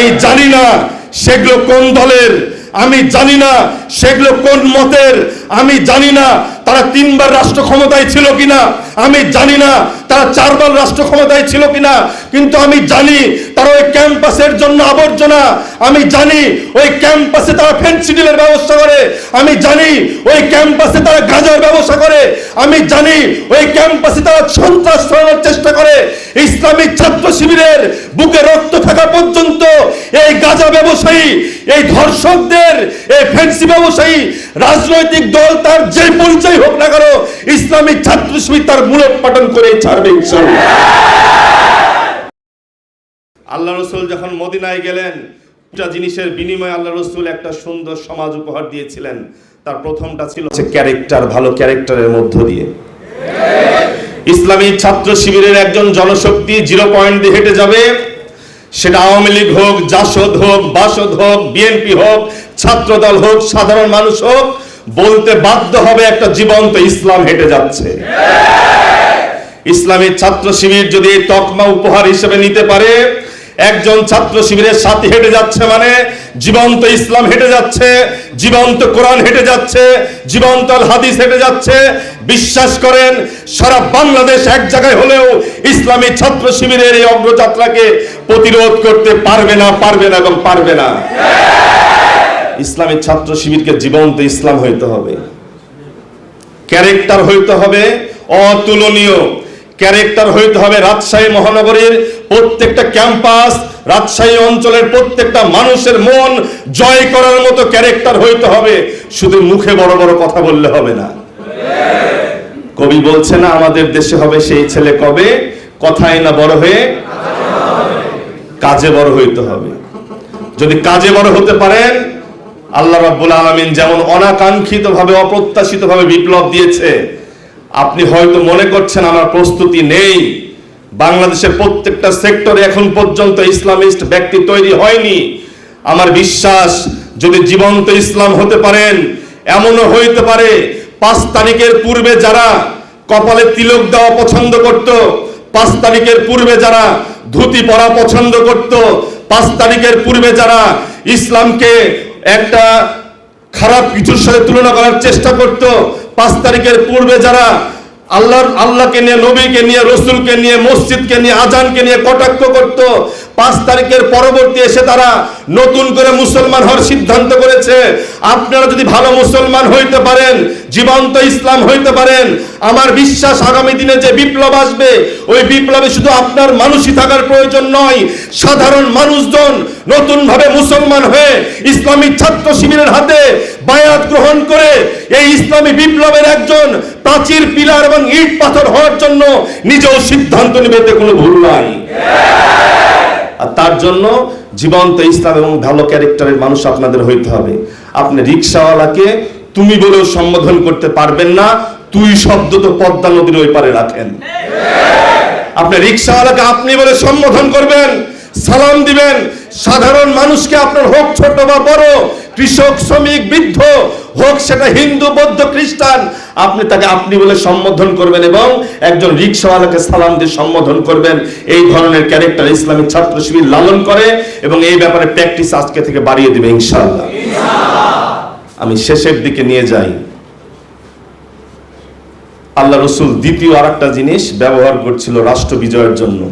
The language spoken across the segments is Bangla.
আমি জানি না সেগুলো কোন দলের, আমি জানি না সেগুলো কোন মতের, আমি জানি না তারা তিনবার রাষ্ট্র ক্ষমতায় ছিল কিনা, আমি জানি না তারা চারবার রাষ্ট্র ক্ষমতায় ছিল কিনা, কিন্তু আমি জানি তারা ওই ক্যাম্পাসের জন্য আবর্জনা। আমি জানি ওই ক্যাম্পাসে তারা ফেন্সিডিলের ব্যবস্থা করে। আমি জানি ওই ক্যাম্পাসে তারা গাঁজার ব্যবস্থা করে। আমি জানি ওই ক্যাম্পাসে তারা সন্ত্রাস ছড়ানোর চেষ্টা করে। ইসলামিক ছাত্র শিবিরের বুকে রক্ত থাকা পর্যন্ত এই গাঁজা ব্যবসায়ী, এই ধর্ষকদের, এই ফেন্সি ব্যবসায়ী, রাজনৈতিক দল তার যে পরিচয় হোক না কেন ইসলামিক ছাত্র শিবির তার মূলোৎপাটন করে ছাড়বে ইনশাল্লাহ আল্লাহ রসুল যখন মদিনায় গেলেন, দুটা জিনিসের বিনিময়ে আল্লাহ রসুল একটা সুন্দর সমাজ উপহার দিয়েছিলেন। তার প্রথমটা ছিল হচ্ছে ক্যারেক্টার, ভালো ক্যারেক্টারের মধ্য দিয়ে। ইসলামী ছাত্র শিবিরের একজন জনশক্তি জিরো পয়েন্ট দিয়ে হেঁটে যাবে। সেটা আওয়ামী লীগ হোক, জাসদ হোক, বাসদ হোক, বিএনপি হোক, ছাত্রদল হোক, সাধারণ মানুষ হোক, বলতে বাধ্য হবে একটা জীবন্ত ইসলাম হেঁটে যাচ্ছে। ইসলামী ছাত্র শিবির যদি তকমা উপহার হিসেবে নিতে পারে একজন ছাত্র শিবিরের সাথে হেঁটে যাচ্ছে মানে জীবন্ত ইসলাম হেঁটে যাচ্ছে, জীবন্ত কোরআন হেঁটে যাচ্ছে, জীবন্ত হাদিস হেঁটে যাচ্ছে। বিশ্বাস করেন, সারা বাংলাদেশ এক জায়গায় হলেও ইসলামী ছাত্র শিবিরের এই অগ্রযাত্রাকে প্রতিরোধ করতে পারবে না পারবে না এবং পারবে না। ইসলামী ছাত্র শিবিরকে জীবন্ত ইসলাম হইতে হবে। ক্যারেক্টার হইতে হবে, অতুলনীয়। ক্যারেক্টার হইতে হবে রাজশাহী মহানগরীর প্রত্যেকটা ক্যাম্পাস, রাজশাহী অঞ্চলের প্রত্যেকটা মানুষের মন জয় করার মতো ক্যারেক্টার হইতে হবে। শুধু মুখে বড় বড় কথা বললে হবে না। কবি বলছে না, আমাদের দেশে হবে সেই ছেলে কবে? কথায় না বড় হয়ে কাজে বড় হইতে হবে। যদি কাজে বড় হতে পারেন, আল্লাহ রাব্বুল আলামিন যেমন অনাকাঙ্ক্ষিত ভাবে অপ্রত্যাশিত ভাবে বিপ্লব দিয়েছে আপনি হয়তো মনে করছেন আমার প্রস্তুতি নেই। বাংলাদেশের প্রত্যেকটা সেক্টরে এখন পর্যন্ত ইসলামিস্ট ব্যক্তি তৈরি হয়নি। আমার বিশ্বাস, যদি জীবন্ত ইসলাম হতে পারেন, এমনও হইতে পারে, পাঁচ তারিখের পূর্বে যারা কপালে তিলক দেওয়া পছন্দ করত, পাঁচ তারিখের পূর্বে যারা ধুতি পরা পছন্দ করত, পাঁচ তারিখের পূর্বে যারা ইসলামকে একটা খারাপ কিছুর সাথে তুলনা করার চেষ্টা করত পাঁচ তারিখের পূর্বে যারা আল্লাহর, আল্লাহকে নিয়ে, নবীকে নিয়ে, রসুলকে নিয়ে, মসজিদকে নিয়ে, আজানকে নিয়ে কটাক্ষ করত, পাঁচ তারিখের পরবর্তী এসে তারা নতুন করে মুসলমান হওয়ার সিদ্ধান্ত করেছে। আপনারা যদি ভালো মুসলমান হইতে পারেন জীবন্ত ইসলাম হইতে পারেন। আমার বিশ্বাস আগামী দিনে যে বিপ্লব আসবে, ওই বিপ্লবে শুধু আপনার মানুষই থাকার প্রয়োজন নয়, সাধারণ মানুষজন নতুন ভাবে মুসলমান হয়ে ইসলামী ছাত্র শিবিরের হাতে বায়াত গ্রহণ করে এই ইসলামী বিপ্লবের একজন প্রাচীর পিলার এবং ইট পাথর হওয়ার জন্য নিজেও সিদ্ধান্ত নেবে, এতে কোনো ভুল নাই। আর তার জন্য জীবন্ত ইসলাম এবং ভালো ক্যারেক্টারের মানুষ আপনাদের হইতে হবে। আপনি রিক্সাওয়ালাকে তুমি বলেও সম্বোধন করতে পারবেন না। তুই শব্দ তো পদ্মা নদীর ওই পারে রাখেন। আপনি রিক্সাওয়ালাকে আপনি বলে সম্বোধন করবেন, সালাম দিবেন। সাধারণ মানুষকে আপনার হোক ছোট বা বড়, কৃষক, শ্রমিক, বৃদ্ধ হোক, সেটা হিন্দু, বৌদ্ধ, খ্রিস্টান, আপনি তাকে আপনি বলে সম্বোধন করবেন এবং একজন রিক্সাওয়ালাকে সালাম দিয়ে সম্বোধন করবেন। এই ধরনের ক্যারেক্টার ইসলামিক ছাত্র শিবির লালন করে এবং এই ব্যাপারে প্র্যাকটিস আজকে থেকে বাড়িয়ে দিবে ইনশাআল্লাহ। আমি শেষের দিকে নিয়ে যাই। আল্লাহ রসুল দ্বিতীয় আর জিনিস ব্যবহার করছিল রাষ্ট্র বিজয়ের জন্য।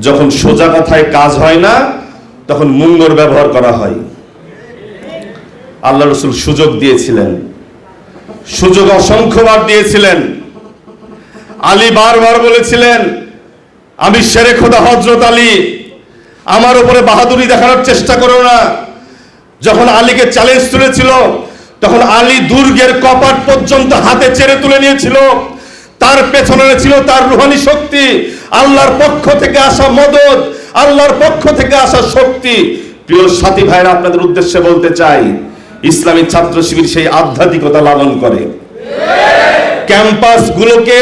যখন সোজা কথায় কাজ হয় না, তখন মুঙ্গর ব্যবহার করা হয়। আল্লাহ রসুল সুযোগ দিয়েছিলেন। সুযোগ অসংখ্যবার দিয়েছিলেন। আলী বারবার বলেছিলেন, আমি শেরে খোদা হজরত আলী, আমার উপরে বাহাদুরি দেখানোর চেষ্টা করো না। যখন আলীকে চ্যালেঞ্জ তুলেছিল, তখন আলী দুর্গের কপাট পর্যন্ত হাতে চেড়ে তুলে নিয়েছিল। তার পেছনে ছিল তার রুহানি শক্তি, আল্লাহর পক্ষ থেকে আসা মদত, আল্লাহর পক্ষ থেকে আসা শক্তি। প্রিয় সাথী ভাইরা, আপনাদের উদ্দেশ্যে বলতে চাই, ইসলামী ছাত্র শিবির সেই আধ্যাত্মিকতা লালন করে। ক্যাম্পাস গুলোকে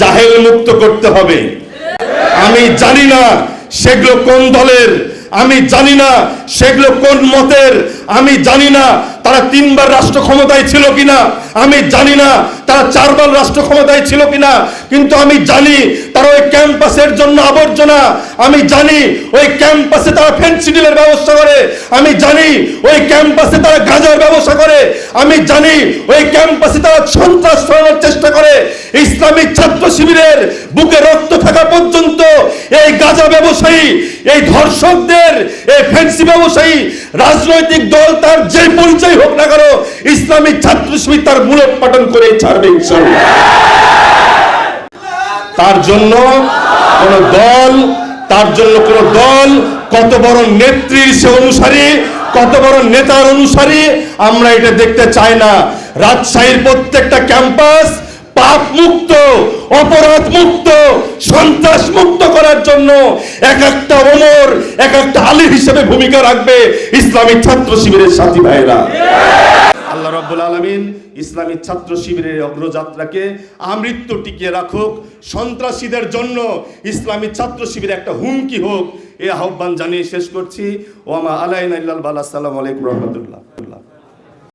জাহেল মুক্ত করতে হবে। আমি জানি না সেগুলো কোন দলের আমি জানি না সেগুলো কোন মতের। আমি জানি না তারা তিনবার রাষ্ট্র ক্ষমতায় ছিল কিনা। আমি জানি না তারা চারবার রাষ্ট্র ক্ষমতায় ছিল কিনা। কিন্তু আমি জানি তারা ওই ক্যাম্পাসের জন্য আবর্জনা। আমি জানি ওই ক্যাম্পাসে তারা ফেন্সিডিলের ব্যবস্থা করে। আমি জানি ওই ক্যাম্পাসে তারা গাঁজার ব্যবসা করে। আমি জানি ওই ক্যাম্পাসে তারা সন্ত্রাস ছড়ানোর চেষ্টা করে। ইসলামিক ছাত্র শিবিরের বুকে রক্ত থাকা পর্যন্ত এই গাঁজা ব্যবসায়ী, এই ধর্ষকদের, এই ফেন্সি ব্যবসায়ী, রাজনৈতিক দল তার যে পরিচয় হোক না কেন ইসলামিক ছাত্র শিবির তার মূলোৎপাটন করে ছাড়বে ইনশাল্লাহ তার জন্য কোন দল, তার জন্য কোন দল, কত বড় নেত্রীর সে অনুসারী, কত বড় নেতার অনুসারী, আমরা এটা দেখতে চাই না। রাজশাহীর প্রত্যেকটা ক্যাম্পাস পাপ মুক্ত অপরাধ মুক্ত সন্ত্রাস মুক্ত করার জন্য এক একটা ওমর, এক একটা আলী হিসেবে ভূমিকা রাখবে ইসলামিক ছাত্র শিবিরের সাথী ভাইরা রাব্বুল আলমিন ইসলামী ছাত্র শিবিরের অগ্রযাত্রাকে আমৃত্য টিকিয়ে রাখুক। সন্ত্রাসীদের জন্য ইসলামী ছাত্র শিবির একটা হুমকি হোক, এ আহ্বান জানিয়ে শেষ করছি। ওয়ামা আলাইন আল্লাহ সালাম আলাইকুম রহমতুল্লাহ।